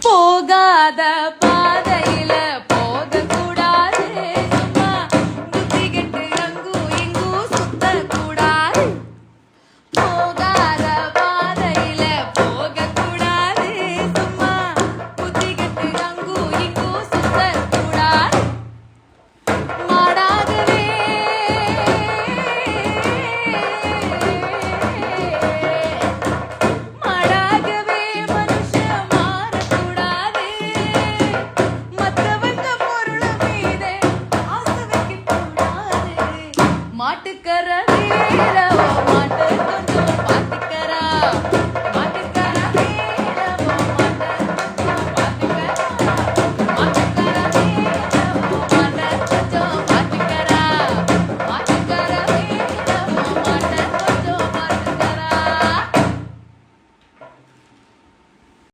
போகாத பா மாட்டுக்கர வீரவா